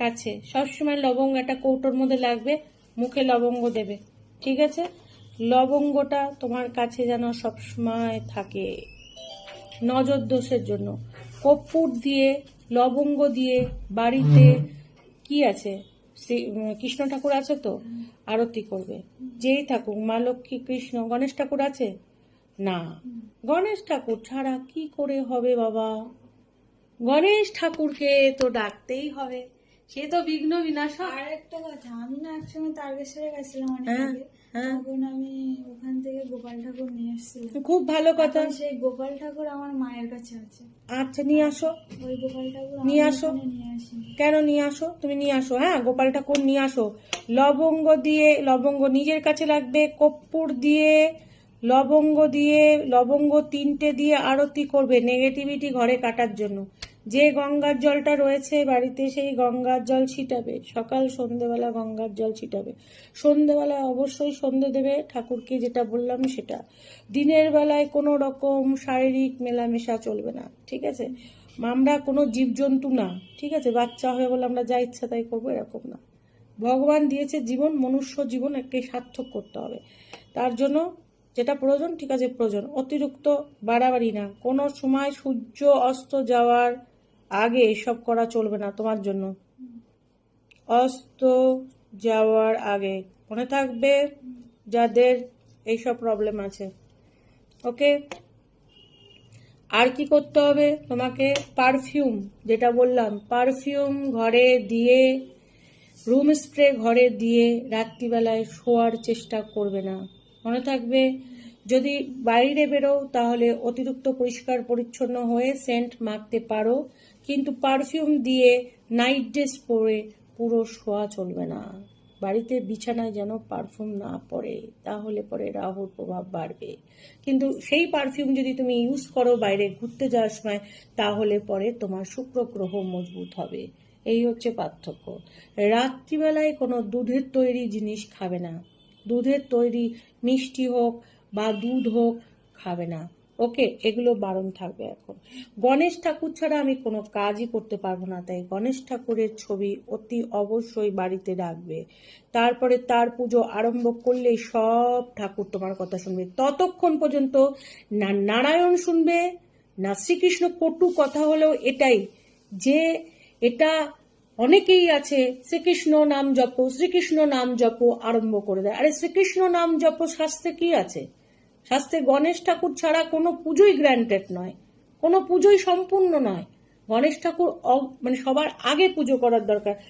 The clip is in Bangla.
কাছে। সবসময় লবঙ্গ একটা কৌটোর মধ্যে লাগবে মুখে লবঙ্গ দেবে। ঠিক আছে? লবঙ্গটা তোমার কাছে যেন সবসময় থাকে। নজর দোষের জন্য। কর্পূর দিয়ে লবঙ্গ দিয়ে বাড়িতে কি আছে? শ্রী- কৃষ্ণ ঠাকুর আছে তো? আরতি করবে। যেই থাকুক মা লক্ষ্মী কৃষ্ণ গণেশ ঠাকুর আছে? না। গণেশ ঠাকুর ছাড়া কি করে হবে বাবা? গণেশ ঠাকুরকে তো ডাকতেই হবে। সে তো বিঘ্ন বিনাশক। আর একটা কথা আমি না একসঙ্গে তারকেশ্বরে গেছিলাম অনেক হ্যাঁ, আগে। হ্যাঁ। তখন আমি ওখান থেকে গোপাল ঠাকুর নিয়ে এসেছিলাম। খুব ভালো কথা। সেই গোপাল ঠাকুর আমার মায়ের কাছে আছে। আচ্ছা নিয়ে আসো। ওই গোপাল ঠাকুর নিয়ে আসো। নিয়ে আসি। কেন নিয়ে আসো? তুমি নিয়ে আসো হ্যাঁ? গোপাল ঠাকুর নিয়ে আসো। লবঙ্গ দিয়ে লবঙ্গ নিজের কাছে লাগবে কর্পূর দিয়ে লবঙ্গ দিয়ে, লবঙ্গ তিনটে দিয়ে আরতি করবে নেগেটিভিটি ঘরে কাটার জন্য। যে গঙ্গার জলটা রয়েছে বাড়িতে সেই গঙ্গার জল ছিটাবে। সকাল, সন্ধেবেলা গঙ্গার জল ছিটাবে। সন্ধেবেলা অবশ্যই সন্ধে দেবে ঠাকুরকে যেটা বললাম সেটা। দিনের বেলায় কোনো রকম শারীরিক মেলামেশা চলবে না, ঠিক আছে? আমরা কোনো জীবজন্তু না, ঠিক আছে? বাচ্চা হবে বলে আমরা যা ইচ্ছা তাই করব, এরকম না। ভগবান দিয়েছে জীবন, মনুষ্য জীবন একটি সার্থক করতে হবে। তার জন্য যেটা প্রয়োজন, ঠিক আছে, প্রয়োজন। অতিরিক্ত বাড়াবাড়ি না। কোনো সময় সূর্য অস্ত যাওয়ার আগে এসব করা চলবে না তোমার জন্য। অস্ত যাওয়ার আগে। মনে থাকবে যাদের এইসব প্রবলেম আছে। ওকে আর কি করতে হবে? তোমাকে পারফিউম যেটা বললাম পারফিউম ঘরে দিয়ে রুম স্প্রে ঘরে দিয়ে রাত্রিবেলায় শোয়ার চেষ্টা করবে না। মনে থাকবে। যদি বাইরে বেরো তাহলে অতিরিক্ত পরিষ্কার পরিচ্ছন্ন হয়ে সেন্ট মাখতে পারো। কিন্তু পারফিউম দিয়ে নাইট ড্রেস পরে পুরো শোয়া চলবে না। বাড়িতে বিছানায় যেন পারফিউম না পড়ে, তাহলে পরে রাহুর প্রভাব বাড়বে। কিন্তু সেই পারফিউম যদি তুমি ইউজ করো বাইরে ঘুরতে যাওয়ার সময়, তাহলে পরে তোমার শুক্র গ্রহ মজবুত হবে। এই হচ্ছে পার্থক্য। রাত্রিবেলায় কোনো দুধের তৈরি জিনিস খাবে না। দুধের তৈরি মিষ্টি হোক বা দুধ হোক, খাবে না। ওকে, এগুলো বারণ থাকবে এখন। গণেশ ঠাকুর ছাড়া আমি কোনো কাজই করতে পারব না, তাই গণেশ ঠাকুরের ছবি অতি অবশ্যই বাড়িতে রাখবে। তারপরে তার পুজো আরম্ভ করলেই সব ঠাকুর তোমার কথা শুনবে। ততক্ষণ পর্যন্ত না নারায়ণ শুনবে, না শ্রীকৃষ্ণ কটু কথা হলেও এটাই যে এটা অনেকেই আছে, শ্রীকৃষ্ণ নাম জপ, শ্রীকৃষ্ণ নাম জপ আরম্ভ করে দেয়। আরে, শ্রীকৃষ্ণ নাম জপ শাস্তে কি আছে? শাস্ত্রে গণেশ ঠাকুর ছাড়া কোনো পুজোই গ্র্যান্টেড নয়। কোনো পুজোই সম্পূর্ণ নয়। গণেশ ঠাকুর মানে সবার আগে পুজো করার দরকার।